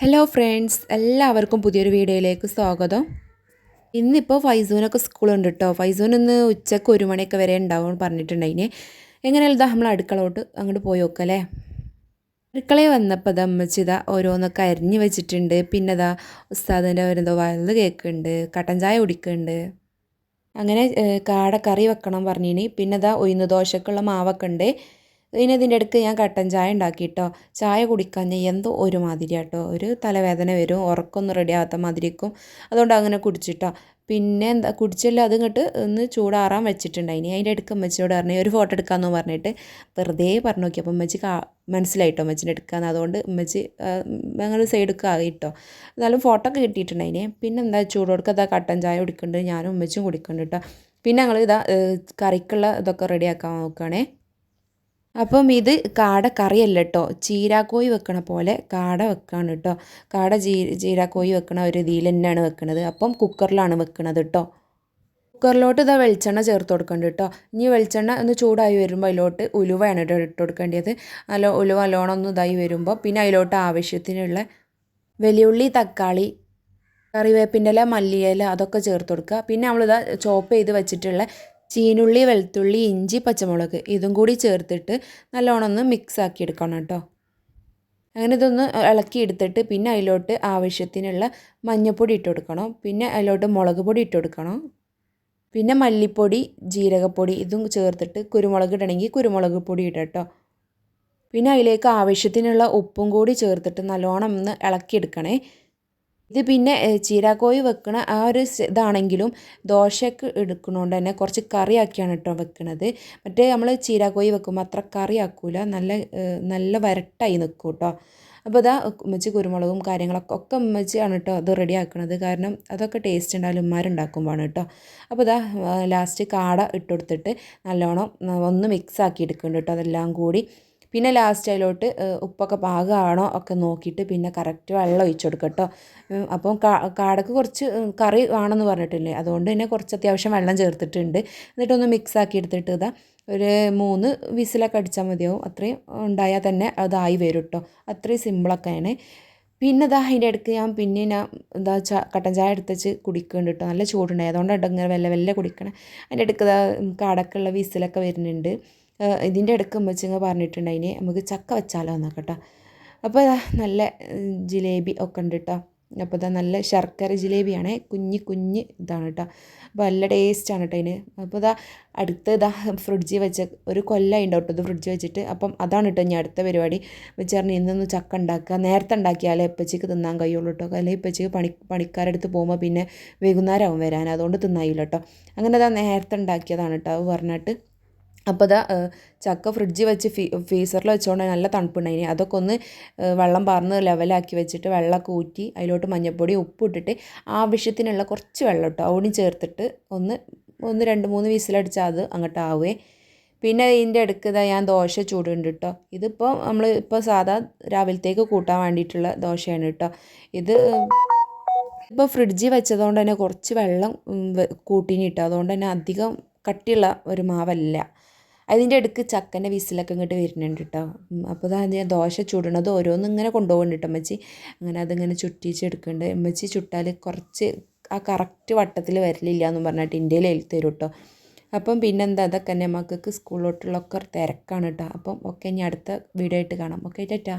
Hello friends എല്ലാവർക്കും പുതിയൊരു വീഡിയോയിലേക്ക് സ്വാഗതം. ഇന്നിപ്പോൾ ഫൈസൂനൊക്കെ സ്കൂളുണ്ട് കേട്ടോ ഫൈസൂൻ ഇന്ന് ഉച്ചയ്ക്ക് ഒരു മണിയൊക്കെ വരെ ഉണ്ടാവും പറഞ്ഞിട്ടുണ്ടായിന്. എങ്ങനെയാലും ഇതാ നമ്മൾ അടുക്കളോട്ട് അങ്ങോട്ട് പോയി നോക്കല്ലേ? അടുക്കളയിൽ വന്നപ്പോൾ ഇതാ അമ്മച്ചി ഇതാ ഓരോന്നൊക്കെ അരിഞ്ഞ് വെച്ചിട്ടുണ്ട്. പിന്നെ ഇതാ ഉസ്താദിന്റെ വരുന്നതോ വലുത് കേൾക്കുന്നുണ്ട് കട്ടൻ ചായ കുടിക്കുന്നുണ്ട്. അങ്ങനെ കാടക്കറി കാട കറി വെക്കണം പറഞ്ഞിനി. പിന്നെ ഇതാ ഉഴുന്ന് ദോശക്കുള്ള മാവൊക്കെ ഉണ്ട്. പിന്നെ ഇതിന്റെ ഇടയ്ക്ക് ഞാൻ കട്ടൻ ചായ ഉണ്ടാക്കിയിട്ടോ ചായ കുടിക്കാൻ എന്തോ ഒരു മാതിരി കേട്ടോ ഒരു തലവേദന വരും ഉറക്കമൊന്നും റെഡി ആകാത്ത മാതിരിക്കും. അതുകൊണ്ട് അങ്ങനെ കുടിച്ചിട്ടോ. പിന്നെ എന്താ കുടിച്ചല്ലോ അത് ഇങ്ങോട്ട് ഒന്ന് ചൂടാറാൻ വെച്ചിട്ടുണ്ടായിനി അതിന്റെ അടുക്ക് അമ്മച്ചിയോട് പറഞ്ഞു ഒരു ഫോട്ടോ എടുക്കാമെന്ന് പറഞ്ഞിട്ട് വെറുതെ പറഞ്ഞു നോക്കി. അപ്പം അമ്മച്ചി കാ മനസ്സിലായിട്ടോ അമ്മച്ചിന്റെ എടുക്കാമെന്ന് അതുകൊണ്ട് അമ്മച്ചി ഞങ്ങൾ സൈഡൊക്കെ ആയിട്ടോ. എന്നാലും ഫോട്ടോ ഒക്കെ കിട്ടിയിട്ടുണ്ടായിനെ. പിന്നെ എന്താ ചൂടോടുക്ക് അതാ കട്ടൻ ചായ കുടിക്കുന്നുണ്ട് ഞാനും അമ്മച്ചും കുടിക്കുന്നുണ്ട് കേട്ടോ പിന്നെ ഞങ്ങൾ ഇതാ കറിക്കുള്ള ഇതൊക്കെ റെഡിയാക്കാൻ നോക്കുകയാണേ അപ്പം ഇത് കാട കറിയല്ല കേട്ടോ ചീരാക്കോയി വെക്കണ പോലെ കാട വെക്കാണ് കേട്ടോ കാട ചീ ചീരാക്കോയി വെക്കണ ഒരു രീതിയിൽ തന്നെയാണ് വെക്കണത്. അപ്പം കുക്കറിലാണ് വെക്കണത് കേട്ടോ കുക്കറിലോട്ട് ഇതാ വെളിച്ചെണ്ണ ചേർത്ത് കൊടുക്കേണ്ടത് കേട്ടോ ഇനി വെളിച്ചെണ്ണ ഒന്ന് ചൂടായി വരുമ്പോൾ അതിലോട്ട് ഉലുവയാണ് കേട്ടോ ഇട്ട് കൊടുക്കേണ്ടത്. നല്ല ഉലുവ നല്ലോണം ഒന്ന് ഇതായി വരുമ്പോൾ പിന്നെ അതിലോട്ട് ആവശ്യത്തിനുള്ള വലിയുള്ളി തക്കാളി കറിവേപ്പിന്റെ ഇല മല്ലിയില അതൊക്കെ ചേർത്ത് കൊടുക്കുക. പിന്നെ നമ്മളിതാ ചോപ്പ് ചെയ്ത് വെച്ചിട്ടുള്ള ചീനുള്ളി വെളുത്തുള്ളി ഇഞ്ചി പച്ചമുളക് ഇതും കൂടി ചേർത്തിട്ട് നല്ലോണം ഒന്ന് മിക്സ് ആക്കി എടുക്കണം കേട്ടോ. അങ്ങനെ ഇതൊന്ന് ഇളക്കി എടുത്തിട്ട് പിന്നെ അതിലോട്ട് ആവശ്യത്തിനുള്ള മഞ്ഞൾപ്പൊടി ഇട്ട് കൊടുക്കണം. പിന്നെ അതിലോട്ട് മുളക് പൊടി ഇട്ട് കൊടുക്കണം. പിന്നെ മല്ലിപ്പൊടി ജീരകപ്പൊടി ഇതും ചേർത്തിട്ട് കുരുമുളക് ഇടണമെങ്കിൽ കുരുമുളക് പൊടി ഇടാം കേട്ടോ. പിന്നെ അതിലേക്ക് ആവശ്യത്തിനുള്ള ഉപ്പും കൂടി ചേർത്തിട്ട് നല്ലോണം ഒന്ന് ഇളക്കിയെടുക്കണേ ഇത് പിന്നെ ചീരാക്കോയി വെക്കണ ആ ഒരു ഇതാണെങ്കിലും ദോശയ്ക്ക് എടുക്കണോണ്ട് തന്നെ കുറച്ച് കറിയാക്കിയാണ് കേട്ടോ വെക്കണത്. മറ്റേ നമ്മൾ ചീരാക്കോയി വെക്കുമ്പോൾ അത്ര കറിയാക്കൂല. നല്ല നല്ല വരട്ടായി നിൽക്കും കേട്ടോ. അപ്പോൾ ഇതാ ഉമ്മച്ചി കുരുമുളകും കാര്യങ്ങളൊക്കെ ഒക്കെ ഉമ്മച്ചിയാണ് കേട്ടോ അത് റെഡി ആക്കണത് കാരണം അതൊക്കെ ടേസ്റ്റ് ഉണ്ടായാലും ഉമ്മാരുണ്ടാക്കുമ്പോഴാണ് കേട്ടോ. അപ്പോൾ ഇതാ ലാസ്റ്റ് കാട ഇട്ട് കൊടുത്തിട്ട് നല്ലോണം ഒന്ന് മിക്സ് ആക്കി എടുക്കുന്നുണ്ട് കേട്ടോ അതെല്ലാം കൂടി. പിന്നെ ലാസ്റ്റ് അതിലോട്ട് ഉപ്പൊക്കെ പാകമാണോ ഒക്കെ നോക്കിയിട്ട് പിന്നെ കറക്റ്റ് വെള്ളം ഒഴിച്ച് കൊടുക്കുക കേട്ടോ അപ്പം കാടക്ക് കുറച്ച് കറി വേണമെന്ന് പറഞ്ഞിട്ടില്ലേ അതുകൊണ്ട് തന്നെ കുറച്ച് അത്യാവശ്യം വെള്ളം ചേർത്തിട്ടുണ്ട്. എന്നിട്ടൊന്ന് മിക്സ് ആക്കി എടുത്തിട്ട് ഇതാ ഒരു മൂന്ന് വിസിലൊക്കെ അടിച്ചാൽ മതിയാവും. അത്രയും ഉണ്ടായാൽ തന്നെ അതായി വരും കേട്ടോ അത്രയും സിമ്പിളൊക്കെയാണ് പിന്നെ ഇതാ അതിന്റെ ഇടയ്ക്ക് ഞാൻ പിന്നെ ഞാൻ എന്താ ചാ കട്ടൻ ചായ എടുത്തുവെച്ച് കുടിക്കുന്നുണ്ട് കേട്ടോ നല്ല ചൂടുണ്ടായി. അതുകൊണ്ടാണ് ഇങ്ങനെ വെല്ല വെല്ല കുടിക്കണേ. അതിന്റെ ഇടയ്ക്ക് ഇതാ കാടക്കുള്ള വിസിലൊക്കെ വരുന്നുണ്ട്. ഇതിന്റെ ഇടയ്ക്ക് ഉമ്മച്ചിങ്ങ പറഞ്ഞിട്ടുണ്ടായിന് നമുക്ക് ചക്ക വെച്ചാലോ എന്നൊക്കെ കേട്ടോ അപ്പോൾ നല്ല ജിലേബി ഒക്കെ ഉണ്ട് കേട്ടോ അപ്പോൾ ഇതാ നല്ല ശർക്കര ജിലേബിയാണ് കുഞ്ഞ് കുഞ്ഞ് ഇതാണ് കേട്ടോ അപ്പോൾ നല്ല ടേസ്റ്റാണ് കേട്ടോ അതിന് അപ്പോൾ ഇതാ അടുത്ത് ഇതാ ഫ്രിഡ്ജിൽ വെച്ച ഒരു കൊല്ലം ഉണ്ട് കേട്ടോ ഇത് ഫ്രിഡ്ജിൽ വെച്ചിട്ട്. അപ്പം അതാണ് കേട്ടോ ഇനി അടുത്ത പരിപാടി. വെച്ച് പറഞ്ഞ് ഇന്നൊന്ന് ചക്ക ഉണ്ടാക്കുക നേരത്തെ ഉണ്ടാക്കിയാലേ ഇപ്പച്ചക്ക് തിന്നാൻ കഴിയുള്ളൂ കേട്ടോ അല്ലെങ്കിൽ ഇപ്പച്ചക്ക് പണി പണിക്കാരടുത്ത് പോകുമ്പോൾ പിന്നെ വൈകുന്നേരം ആവും വരാൻ. അതുകൊണ്ട് തിന്നായില്ല കേട്ടോ അങ്ങനെ ഇതാ നേരത്തെ ഉണ്ടാക്കിയതാണ് കേട്ടോ അത് പറഞ്ഞിട്ട്. അപ്പോൾ ഇതാ ചക്ക ഫ്രിഡ്ജിൽ വെച്ച് ഫീ ഫ്രീസറിൽ വെച്ചുകൊണ്ട് നല്ല തണുപ്പുണ്ടായിനി. അതൊക്കെ ഒന്ന് വെള്ളം പാർന്ന് ലെവലാക്കി വെച്ചിട്ട് വെള്ളമൊക്കെ ഊറ്റി അതിലോട്ട് മഞ്ഞൾപ്പൊടി ഉപ്പ് ഇട്ടിട്ട് ആവശ്യത്തിനുള്ള കുറച്ച് വെള്ളം ഇട്ടു അവിടെ ചേർത്തിട്ട് ഒന്ന് ഒന്ന് രണ്ട് മൂന്ന് വിസിലടിച്ചാൽ അത് അങ്ങോട്ട് ആവുകയെ പിന്നെ ഇതിന്റെ അടുക്ക് ഇതാ ഞാൻ ദോശ ചൂടുണ്ട് കേട്ടോ ഇതിപ്പോൾ നമ്മൾ ഇപ്പോൾ സാധാ രാവിലത്തേക്ക് കൂട്ടാൻ വേണ്ടിയിട്ടുള്ള ദോശയാണ് കേട്ടോ ഇത് ഇപ്പോൾ ഫ്രിഡ്ജിൽ വെച്ചതുകൊണ്ട് തന്നെ കുറച്ച് വെള്ളം ഉം, വെ- കൂട്ടിനി ഇട്ടോ അതുകൊണ്ട് തന്നെ അധികം കട്ടിയുള്ള ഒരു മാവല്ല. അതിന്റെ ഇടയ്ക്ക് ചക്കന്റെ വിസിലൊക്കെ ഇങ്ങോട്ട് വരുന്നുണ്ട് കേട്ടോ. അപ്പോൾ ഇതാ ഞാൻ ദോശ ചുടണത് ഓരോന്നും ഇങ്ങനെ കൊണ്ടുപോകുന്നുണ്ട് അമ്മച്ചി. അങ്ങനെ അതിങ്ങനെ ചുറ്റിച്ചെടുക്കുന്നുണ്ട് അമ്മച്ചി ചുട്ടാൽ കുറച്ച് ആ കറക്റ്റ് വട്ടത്തിൽ വരലില്ല എന്നും പറഞ്ഞിട്ട് ഇന്ത്യയിൽ എഴുത്തരും കേട്ടോ. അപ്പം പിന്നെന്താ അതൊക്കെ തന്നെ മക്കൾക്ക് സ്കൂളിലോട്ടുള്ള ഒക്കെ തിരക്കാണ് കേട്ടോ. അപ്പം ഓക്കെ ഇനി അടുത്ത വീഡിയോ ആയിട്ട് കാണാം. Okay tata.